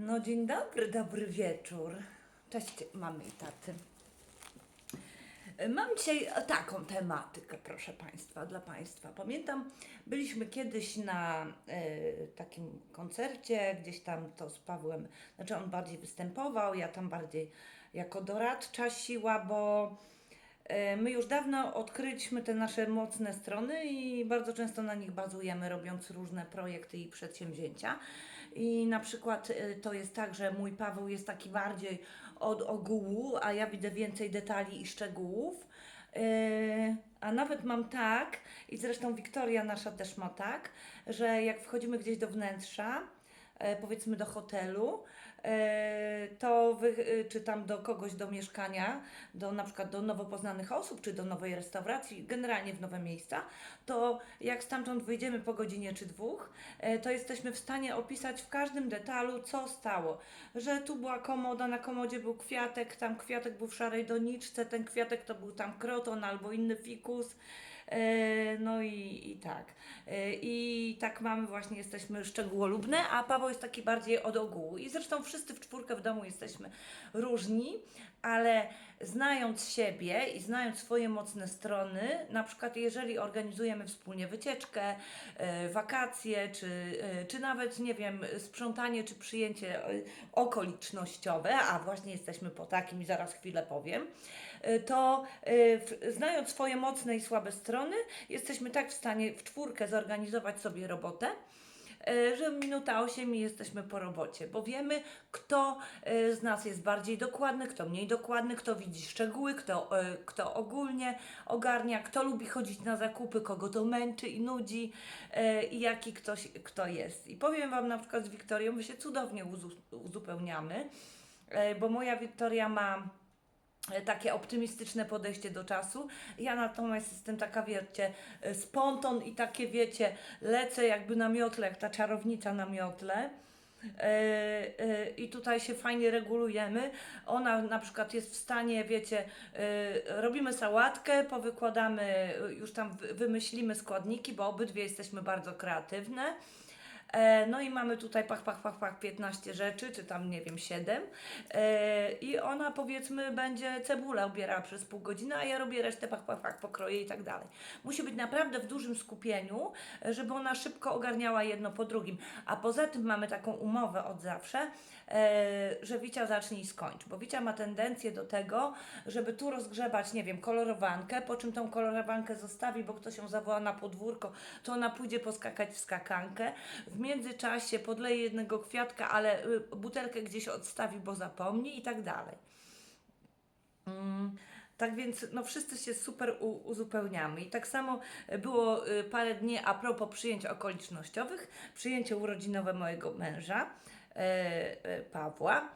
No dzień dobry, dobry wieczór. Cześć mamy i taty. Mam dzisiaj taką tematykę, proszę Państwa, dla Państwa. Pamiętam, byliśmy kiedyś na e, takim koncercie, gdzieś tam to z Pawłem, znaczy on bardziej występował, ja tam bardziej jako doradcza siła, bo e, my już dawno odkryliśmy te nasze mocne strony i bardzo często na nich bazujemy, robiąc różne projekty i przedsięwzięcia. I na przykład e, to jest tak, że mój Paweł jest taki bardziej od ogółu, a ja widzę więcej detali i szczegółów. E, A nawet mam tak, i zresztą Wiktoria nasza też ma tak, że jak wchodzimy gdzieś do wnętrza, e, powiedzmy do hotelu, to wy, e, czy tam do kogoś do mieszkania, do na przykład do nowo poznanych osób, czy do nowej restauracji, generalnie w nowe miejsca, to jak stamtąd wyjdziemy po godzinie czy dwóch, e, to jesteśmy w stanie opisać w każdym detalu, co stało. Że tu była komoda, na komodzie był kwiatek, tam kwiatek był w szarej doniczce, ten kwiatek to był tam kroton albo inny fikus. E, No i, i tak. E, I tak mamy właśnie, jesteśmy szczegółolubne, a Paweł jest taki bardziej od ogółu. I zresztą wszyscy w czwórkę w domu jesteśmy różni, ale znając siebie i znając swoje mocne strony, na przykład jeżeli organizujemy wspólnie wycieczkę, e, wakacje, czy, czy nawet, nie wiem, sprzątanie, czy przyjęcie okolicznościowe, a właśnie jesteśmy po takim zaraz chwilę powiem, to e, w- znając swoje mocne i słabe strony, jesteśmy tak w stanie w czwórkę zorganizować sobie robotę, e, że minuta 8 i jesteśmy po robocie, bo wiemy, kto z nas jest bardziej dokładny, kto mniej dokładny, kto widzi szczegóły, kto, kto ogólnie ogarnia, kto lubi chodzić na zakupy, kogo to męczy i nudzi i jaki ktoś, kto jest. I powiem Wam na przykład z Wiktorią, my się cudownie uzu- uzupełniamy, bo moja Wiktoria ma takie optymistyczne podejście do czasu. Ja natomiast jestem taka, wiecie, e, sponton i takie, wiecie, lecę jakby na miotle, jak ta czarownica na miotle. E, e, I tutaj się fajnie regulujemy. Ona na przykład jest w stanie, wiecie, robimy sałatkę, powykładamy, już tam wy- wymyślimy składniki, bo obydwie jesteśmy bardzo kreatywne. E, No i mamy tutaj pach, pach, pach, pach 15 rzeczy, czy tam nie wiem 7. E, I ona powiedzmy będzie cebulę ubierała przez pół godziny, a ja robię resztę pach, pach, pach, pokroję i tak dalej. Musi być naprawdę w dużym skupieniu, żeby ona szybko ogarniała jedno po drugim. A poza tym mamy taką umowę od zawsze, e, że Wicia zacznie i skończ, bo Wicia ma tendencję do tego, żeby tu rozgrzebać, nie wiem, kolorowankę, po czym tą kolorowankę zostawi, bo ktoś ją zawoła na podwórko, to ona pójdzie poskakać w skakankę. W międzyczasie podleje jednego kwiatka, ale y, butelkę gdzieś odstawi, bo zapomni i tak dalej. Mm, Tak więc no, wszyscy się super uzupełniamy. I tak samo e, było y, parę dni a propos przyjęć okolicznościowych. Przyjęcie urodzinowe mojego męża, e, e, Pawła,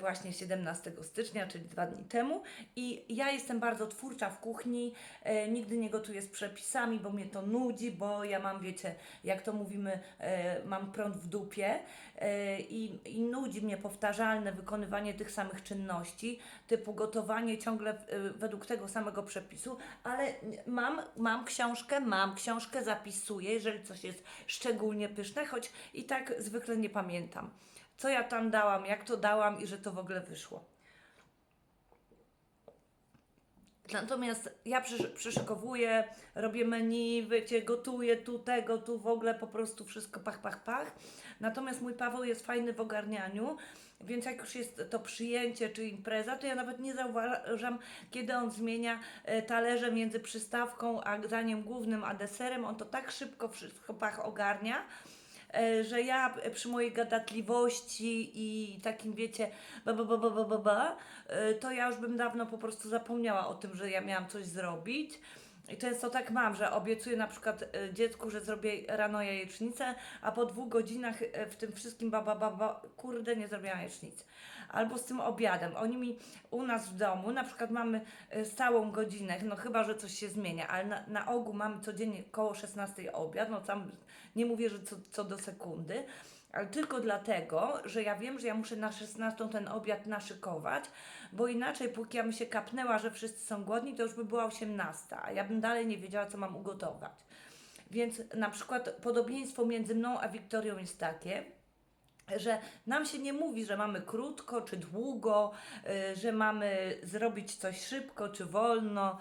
właśnie 17 stycznia, czyli dwa dni temu. I ja jestem bardzo twórcza w kuchni, e, nigdy nie gotuję z przepisami, bo mnie to nudzi, bo ja mam, wiecie, jak to mówimy, e, mam prąd w dupie. E, i, i nudzi mnie powtarzalne wykonywanie tych samych czynności, typu gotowanie ciągle e, według tego samego przepisu, ale mam, mam książkę, mam książkę, zapisuję, jeżeli coś jest szczególnie pyszne, choć i tak zwykle nie pamiętam, co ja tam dałam, jak to dałam i że to w ogóle wyszło. Natomiast ja przysz, przyszykowuję, robię menu, wiecie, gotuję tu, tego, tu w ogóle po prostu wszystko pach, pach, pach. Natomiast mój Paweł jest fajny w ogarnianiu, więc jak już jest to przyjęcie czy impreza, to ja nawet nie zauważam, kiedy on zmienia e, talerze między przystawką a daniem głównym a deserem. On to tak szybko wszystko pach ogarnia że ja e, przy mojej gadatliwości i takim wiecie, ba, ba, ba, ba, ba, ba, e, to ja już bym dawno po prostu zapomniała o tym, że ja miałam coś zrobić. I często tak mam, że obiecuję na przykład e, dziecku, że zrobię rano jajecznicę, a po dwóch godzinach e, w tym wszystkim baba, baba, kurde, nie zrobiłam jajecznicy. Albo z tym obiadem. Oni mi u nas w domu, na przykład mamy e, stałą godzinę, no chyba, że coś się zmienia, ale na, na ogół mamy codziennie koło 16 obiad, no tam nie mówię, że co, co do sekundy, ale tylko dlatego, że ja wiem, że ja muszę na 16 ten obiad naszykować, bo inaczej, póki ja bym się kapnęła, że wszyscy są głodni, to już by była 18, a ja bym dalej nie wiedziała, co mam ugotować. Więc na przykład podobieństwo między mną a Wiktorią jest takie, że nam się nie mówi, że mamy krótko czy długo, y, że mamy zrobić coś szybko czy wolno,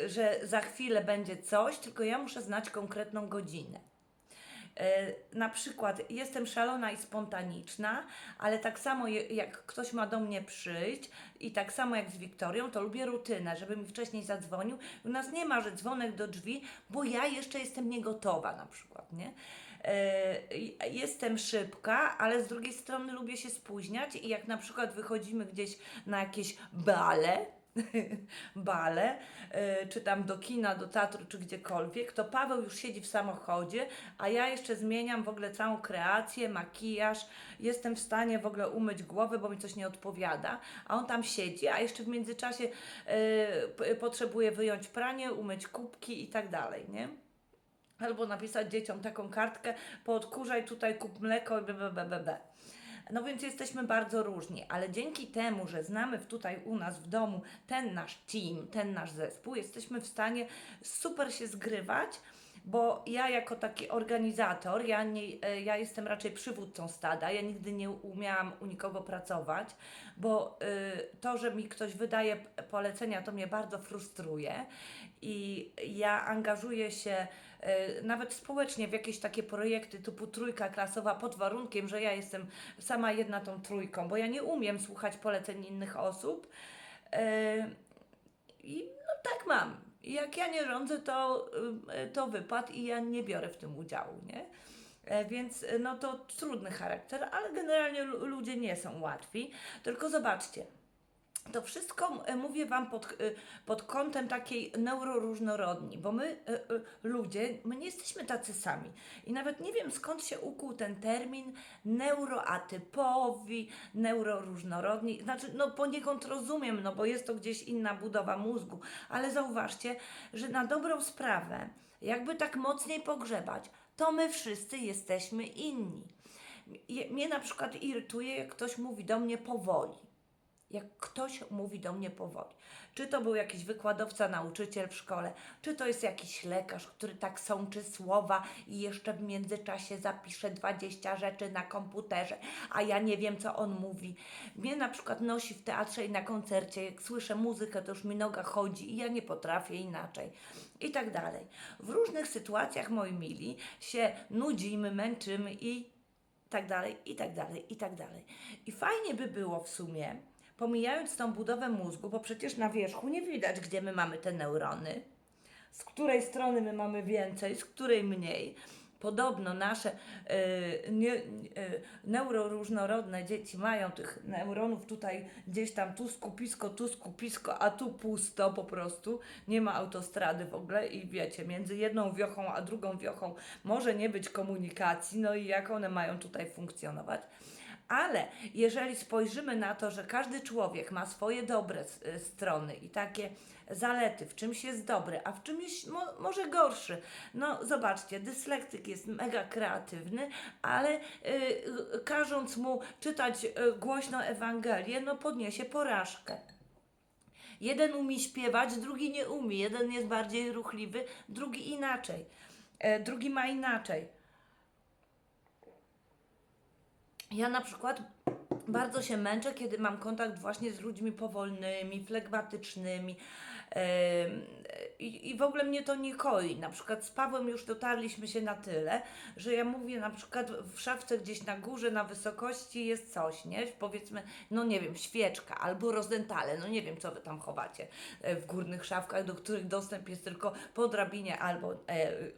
y, że za chwilę będzie coś, tylko ja muszę znać konkretną godzinę. E, Na przykład jestem szalona i spontaniczna, ale tak samo jak ktoś ma do mnie przyjść i tak samo jak z Wiktorią, to lubię rutynę, żeby mi wcześniej zadzwonił. U nas nie ma, że dzwonek do drzwi, bo ja jeszcze jestem niegotowa na przykład, nie? E, Jestem szybka, ale z drugiej strony lubię się spóźniać i jak na przykład wychodzimy gdzieś na jakieś bale, bale, y, czy tam do kina, do teatru, czy gdziekolwiek, to Paweł już siedzi w samochodzie, a ja jeszcze zmieniam w ogóle całą kreację, makijaż, jestem w stanie w ogóle umyć głowę, bo mi coś nie odpowiada, a on tam siedzi, a jeszcze w międzyczasie y, p- potrzebuje wyjąć pranie, umyć kubki i tak dalej, nie? Albo napisać dzieciom taką kartkę, poodkurzaj tutaj, kup mleko i bbbb. No więc jesteśmy bardzo różni, ale dzięki temu, że znamy tutaj u nas w domu ten nasz team, ten nasz zespół, jesteśmy w stanie super się zgrywać, bo ja jako taki organizator, ja, nie, e, ja jestem raczej przywódcą stada, ja nigdy nie umiałam u nikogo pracować, bo y, to, że mi ktoś wydaje polecenia, to mnie bardzo frustruje i ja angażuję się y, nawet społecznie w jakieś takie projekty typu trójka klasowa pod warunkiem, że ja jestem sama jedna tą trójką, bo ja nie umiem słuchać poleceń innych osób. Y, I no tak mam. I Jak ja nie rządzę, to, y, to wypad i ja nie biorę w tym udziału, nie? E, Więc y, no to trudny charakter, ale generalnie lu- ludzie nie są łatwi. Tylko zobaczcie, to wszystko e, mówię Wam pod, e, pod kątem takiej neuroróżnorodni, bo my, e, ludzie, my nie jesteśmy tacy sami. I nawet nie wiem skąd się ukuł ten termin neuroatypowi, neuroróżnorodni. Znaczy, no poniekąd rozumiem, no bo jest to gdzieś inna budowa mózgu, ale zauważcie, że na dobrą sprawę, jakby tak mocniej pogrzebać, to my wszyscy jesteśmy inni. Mnie na przykład irytuje, jak ktoś mówi do mnie powoli jak ktoś mówi do mnie powoli. Czy to był jakiś wykładowca, nauczyciel w szkole, czy to jest jakiś lekarz, który tak sączy słowa i jeszcze w międzyczasie zapisze 20 rzeczy na komputerze, a ja nie wiem, co on mówi. Mnie na przykład nosi w teatrze i na koncercie, jak słyszę muzykę, to już mi noga chodzi i ja nie potrafię inaczej. I tak dalej. W różnych sytuacjach, moi mili, się nudzimy, męczymy i tak dalej, i tak dalej, i tak dalej. I fajnie by było w sumie, pomijając tą budowę mózgu, bo przecież na wierzchu nie widać, gdzie my mamy te neurony, z której strony my mamy więcej, z której mniej. Podobno nasze y, nie, y, neuroróżnorodne dzieci mają tych neuronów tutaj gdzieś tam, tu skupisko, tu skupisko, a tu pusto po prostu. Nie ma autostrady w ogóle i wiecie, między jedną wiochą a drugą wiochą może nie być komunikacji, no i jak one mają tutaj funkcjonować. Ale jeżeli spojrzymy na to, że każdy człowiek ma swoje dobre y, strony i takie zalety, w czymś jest dobry, a w czymś mo, może gorszy. No zobaczcie, dyslektyk jest mega kreatywny, ale y, y, każąc mu czytać y, głośno Ewangelię, no podniesie porażkę. Jeden umie śpiewać, drugi nie umie. Jeden jest bardziej ruchliwy, drugi inaczej. E, drugi ma inaczej. Ja na przykład bardzo się męczę, kiedy mam kontakt właśnie z ludźmi powolnymi, flegmatycznymi. I, I w ogóle mnie to nie koi. Na przykład z Pawłem już dotarliśmy się na tyle, że ja mówię na przykład w szafce gdzieś na górze, na wysokości jest coś, nie? Powiedzmy, no nie wiem, świeczka albo rozdentale, no nie wiem, co wy tam chowacie e, w górnych szafkach, do których dostęp jest tylko po drabinie albo e,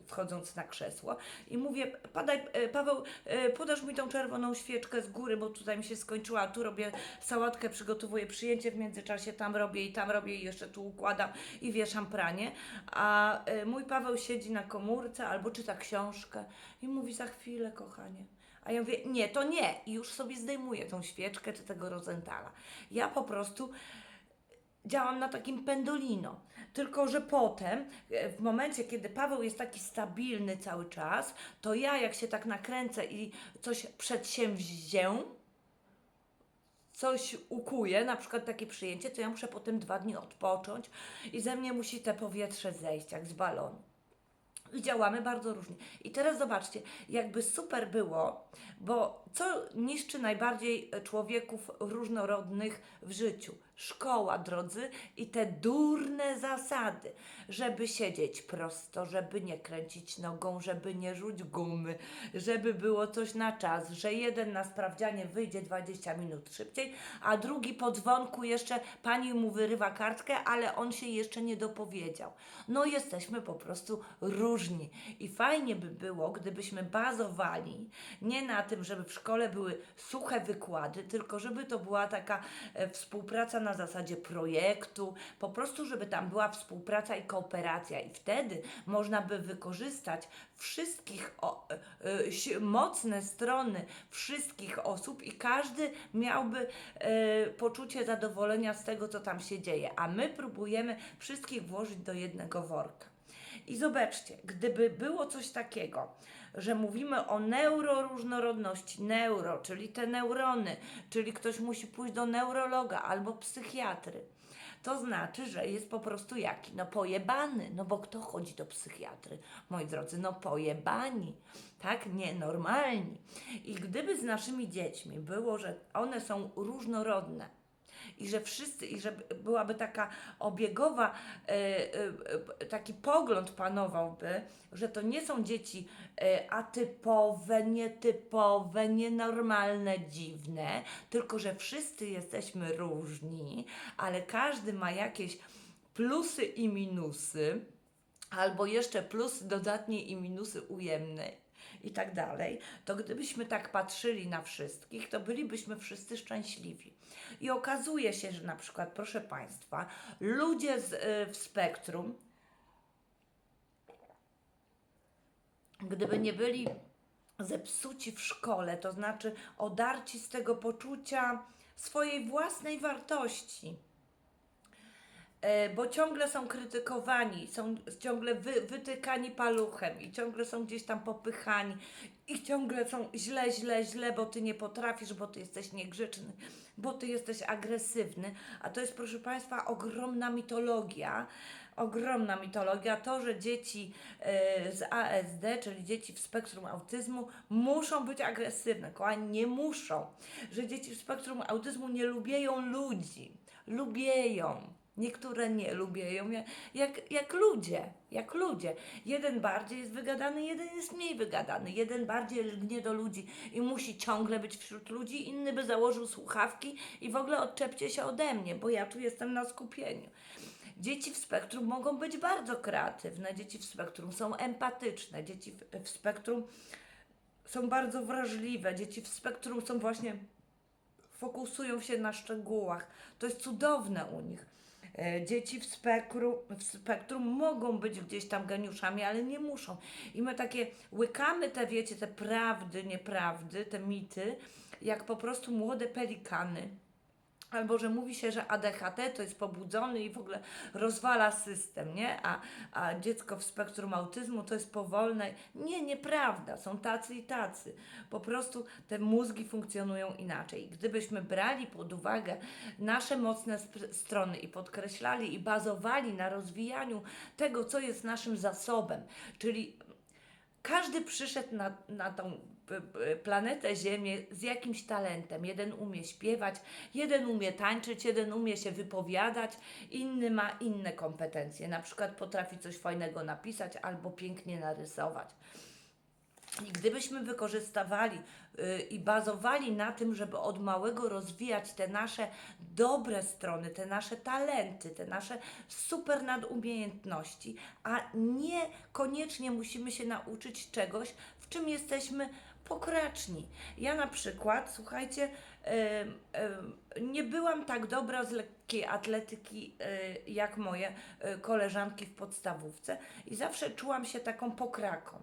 wchodząc na krzesło. I mówię, padaj, e, Paweł, e, podasz mi tą czerwoną świeczkę z góry, bo tutaj mi się skończyła, tu robię sałatkę, przygotowuję przyjęcie w międzyczasie, tam robię i tam robię i jeszcze tu układam i wieszam pranie, a e, mój Paweł siedzi na komórce albo czyta książkę i mówi za chwilę, kochanie. A ja mówię, nie, to nie. I już sobie zdejmuję tą świeczkę czy tego rozentala. Ja po prostu działam na takim pendolino. Tylko, że potem, e, w momencie, kiedy Paweł jest taki stabilny cały czas, to ja jak się tak nakręcę i coś przedsięwzię, coś ukuję, na przykład takie przyjęcie, to ja muszę potem dwa dni odpocząć i ze mnie musi te powietrze zejść, jak z balonu. I działamy bardzo różnie. I teraz zobaczcie, jakby super było, bo co niszczy najbardziej człowieków różnorodnych w życiu? Szkoła, drodzy, i te durne zasady, żeby siedzieć prosto, żeby nie kręcić nogą, żeby nie rzuć gumy, żeby było coś na czas, że jeden na sprawdzianie wyjdzie 20 minut szybciej, a drugi po dzwonku jeszcze pani mu wyrywa kartkę, ale on się jeszcze nie dopowiedział. No jesteśmy po prostu różni i fajnie by było, gdybyśmy bazowali nie na tym, żeby w szkole były suche wykłady, tylko żeby to była taka e, współpraca na zasadzie projektu, po prostu żeby tam była współpraca i kooperacja i wtedy można by wykorzystać wszystkich o, si- mocne strony wszystkich osób i każdy miałby e, poczucie zadowolenia z tego, co tam się dzieje, a my próbujemy wszystkich włożyć do jednego worka. I zobaczcie, gdyby było coś takiego, że mówimy o neuroróżnorodności, neuro, czyli te neurony, czyli ktoś musi pójść do neurologa albo psychiatry, to znaczy, że jest po prostu jaki? No pojebany, no bo kto chodzi do psychiatry? Moi drodzy, no pojebani, tak? Nienormalni. I gdyby z naszymi dziećmi było, że one są różnorodne, i że wszyscy, i że byłaby taka obiegowa, e, e, taki pogląd panowałby, że to nie są dzieci e, atypowe, nietypowe, nienormalne, dziwne, tylko że wszyscy jesteśmy różni, ale każdy ma jakieś plusy i minusy, albo jeszcze plusy dodatnie i minusy ujemne i tak dalej, to gdybyśmy tak patrzyli na wszystkich, to bylibyśmy wszyscy szczęśliwi. I okazuje się, że na przykład, proszę Państwa, ludzie z, y, w spektrum, gdyby nie byli zepsuci w szkole, to znaczy odarci z tego poczucia swojej własnej wartości, bo ciągle są krytykowani, są ciągle wy, wytykani paluchem i ciągle są gdzieś tam popychani i ciągle są źle, źle, źle, bo ty nie potrafisz, bo ty jesteś niegrzeczny, bo ty jesteś agresywny, a to jest, proszę Państwa, ogromna mitologia, ogromna mitologia, to, że dzieci e, z ASD, czyli dzieci w spektrum autyzmu, muszą być agresywne, kochani, nie muszą, że dzieci w spektrum autyzmu nie lubieją ludzi, lubieją. Niektóre nie lubieją, jak, jak, jak ludzie, jak ludzie. Jeden bardziej jest wygadany, jeden jest mniej wygadany. Jeden bardziej lgnie do ludzi i musi ciągle być wśród ludzi, inny by założył słuchawki i w ogóle odczepcie się ode mnie, bo ja tu jestem na skupieniu. Dzieci w spektrum mogą być bardzo kreatywne, dzieci w spektrum są empatyczne, dzieci w spektrum są bardzo wrażliwe, dzieci w spektrum są właśnie fokusują się na szczegółach. To jest cudowne u nich. E, Dzieci w spektrum, w spektrum mogą być gdzieś tam geniuszami, ale nie muszą. I my takie łykamy te, wiecie, te prawdy, nieprawdy, te mity, jak po prostu młode pelikany. Albo że mówi się, że ADHD to jest pobudzony i w ogóle rozwala system, nie? A, a dziecko w spektrum autyzmu to jest powolne. Nie, nieprawda. Są tacy i tacy. Po prostu te mózgi funkcjonują inaczej. Gdybyśmy brali pod uwagę nasze mocne strony i podkreślali i bazowali na rozwijaniu tego, co jest naszym zasobem, czyli każdy przyszedł na, na tą p- p- planetę Ziemię z jakimś talentem. Jeden umie śpiewać, jeden umie tańczyć, jeden umie się wypowiadać, inny ma inne kompetencje. Na przykład potrafi coś fajnego napisać albo pięknie narysować. I gdybyśmy wykorzystywali y, i bazowali na tym, żeby od małego rozwijać te nasze dobre strony, te nasze talenty, te nasze super nadumiejętności, a nie koniecznie musimy się nauczyć czegoś, w czym jesteśmy pokraczni. Ja na przykład, słuchajcie, em, em, nie byłam tak dobra z lekkiej atletyki y, jak moje y, koleżanki w podstawówce i zawsze czułam się taką pokraką.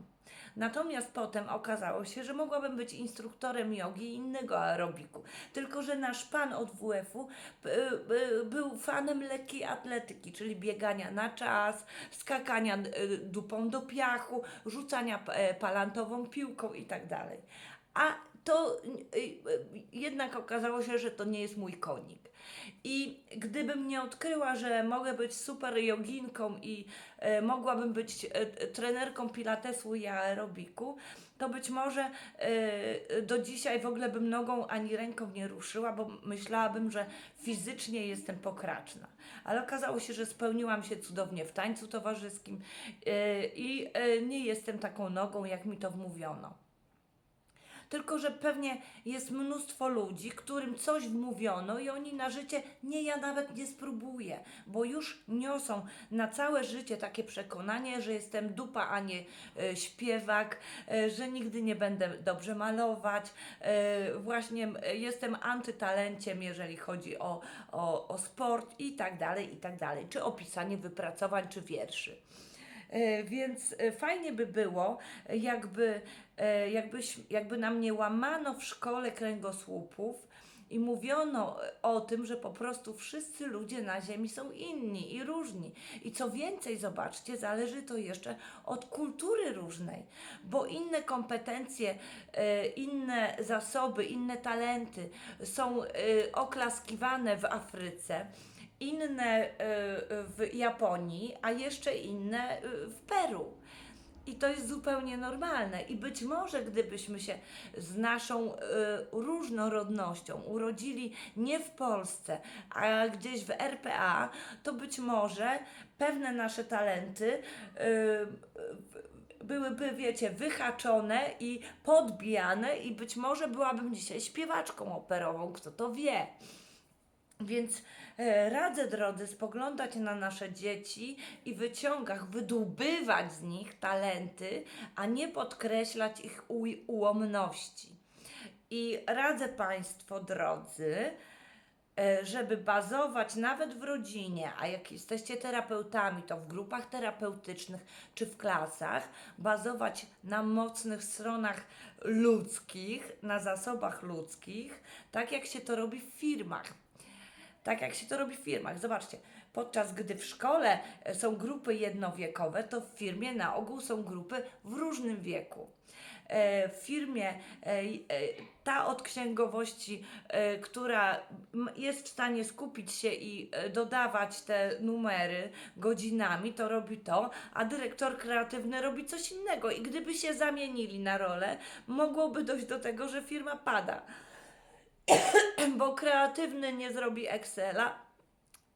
Natomiast potem okazało się, że mogłabym być instruktorem jogi i innego aerobiku. Tylko, że nasz pan od WF-u y, y, był fanem lekkiej atletyki, czyli biegania na czas, skakania y, dupą do piachu, rzucania e, palantową piłką i tak dalej. A to jednak okazało się, że to nie jest mój konik. I gdybym nie odkryła, że mogę być super joginką i e, mogłabym być e, e, trenerką pilatesu i aerobiku, to być może y, do dzisiaj w ogóle bym nogą ani ręką nie ruszyła, bo myślałabym, że fizycznie jestem pokraczna. Ale okazało się, że spełniłam się cudownie w tańcu towarzyskim y, i y, nie jestem taką nogą, jak mi to wmówiono. Tylko, że pewnie jest mnóstwo ludzi, którym coś wmówiono i oni na życie, nie, ja nawet nie spróbuję, bo już niosą na całe życie takie przekonanie, że jestem dupa, a nie e, śpiewak, e, że nigdy nie będę dobrze malować, e, właśnie e, jestem antytalenciem, jeżeli chodzi o, o, o sport i tak dalej, i tak dalej, czy o pisanie wypracowań, czy wierszy. Więc fajnie by było, jakby, jakbyś, jakby nam nie łamano w szkole kręgosłupów i mówiono e, o tym, że po prostu wszyscy ludzie na Ziemi są inni i różni. I co więcej, zobaczcie, zależy to jeszcze od kultury różnej, bo inne kompetencje, e, inne zasoby, inne talenty są e, oklaskiwane w Afryce inne w Japonii, a jeszcze inne w Peru. I to jest zupełnie normalne. I być może, gdybyśmy się z naszą y, różnorodnością urodzili nie w Polsce, a gdzieś w RPA, to być może pewne nasze talenty y, byłyby, wiecie, wyhaczone i podbijane, i być może byłabym dzisiaj śpiewaczką operową, kto to wie. Więc e, radzę, drodzy, spoglądać na nasze dzieci i wyciągach, wydłubywać z nich talenty, a nie podkreślać ich ułomności. I radzę Państwo, drodzy, e, żeby bazować nawet w rodzinie, a jak jesteście terapeutami, to w grupach terapeutycznych czy w klasach, bazować na mocnych stronach ludzkich, na zasobach ludzkich, tak jak się to robi w firmach. Tak jak się to robi w firmach. Zobaczcie, podczas gdy w szkole e, są grupy jednowiekowe, to w firmie na ogół są grupy w różnym wieku. E, W firmie e, ta od księgowości, która jest w stanie skupić się i dodawać te numery godzinami, to robi to, a dyrektor kreatywny robi coś innego. I gdyby się zamienili na rolę, mogłoby dojść do tego, że firma pada bo kreatywny nie zrobi Excela,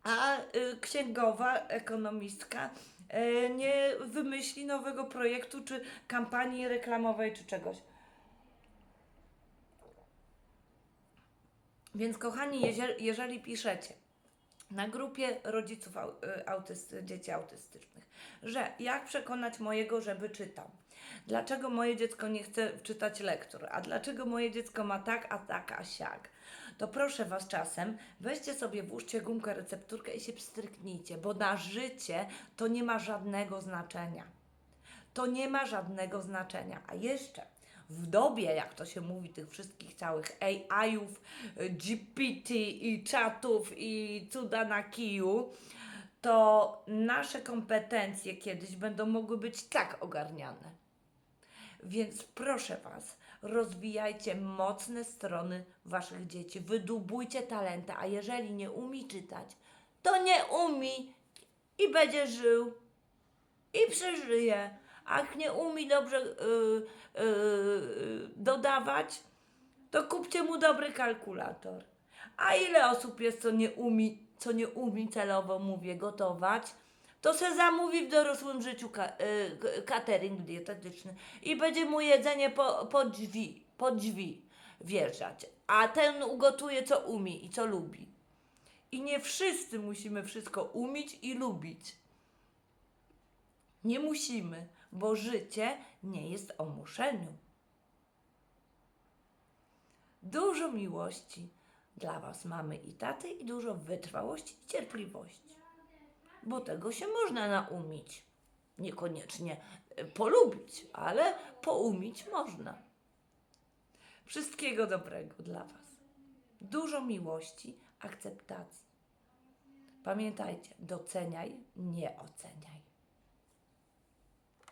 a y, księgowa, ekonomistka y, nie wymyśli nowego projektu, czy kampanii reklamowej, czy czegoś. Więc kochani, jeżeli, jeżeli piszecie na grupie rodziców y, dzieci autystycznych, że jak przekonać mojego, żeby czytał, dlaczego moje dziecko nie chce czytać lektur, a dlaczego moje dziecko ma tak, a tak, a siak, to proszę Was czasem, weźcie sobie, włóżcie gumkę, recepturkę i się pstryknijcie, bo na życie to nie ma żadnego znaczenia. To nie ma żadnego znaczenia. A jeszcze w dobie, jak to się mówi, tych wszystkich całych AI-ów, GPT i czatów i cuda na kiju, to nasze kompetencje kiedyś będą mogły być tak ogarniane. Więc proszę Was, rozwijajcie mocne strony Waszych dzieci, wydubujcie talenta, a jeżeli nie umi czytać, to nie umi i będzie żył i przeżyje. A jak nie umi dobrze yy, yy, dodawać, to kupcie mu dobry kalkulator. A ile osób jest, co nie umi, co nie umi celowo mówię, gotować, to se zamówi w dorosłym życiu ka- y, k- catering dietetyczny i będzie mu jedzenie po, po drzwi, po drzwi wjeżdżać. A ten ugotuje, co umie i co lubi. I nie wszyscy musimy wszystko umieć i lubić. Nie musimy, bo życie nie jest o muszeniu. Dużo miłości dla Was mamy i taty i dużo wytrwałości i cierpliwości. Bo tego się można naumieć. Niekoniecznie e, polubić, ale poumić można. Wszystkiego dobrego dla Was. Dużo miłości, akceptacji. Pamiętajcie, doceniaj, nie oceniaj.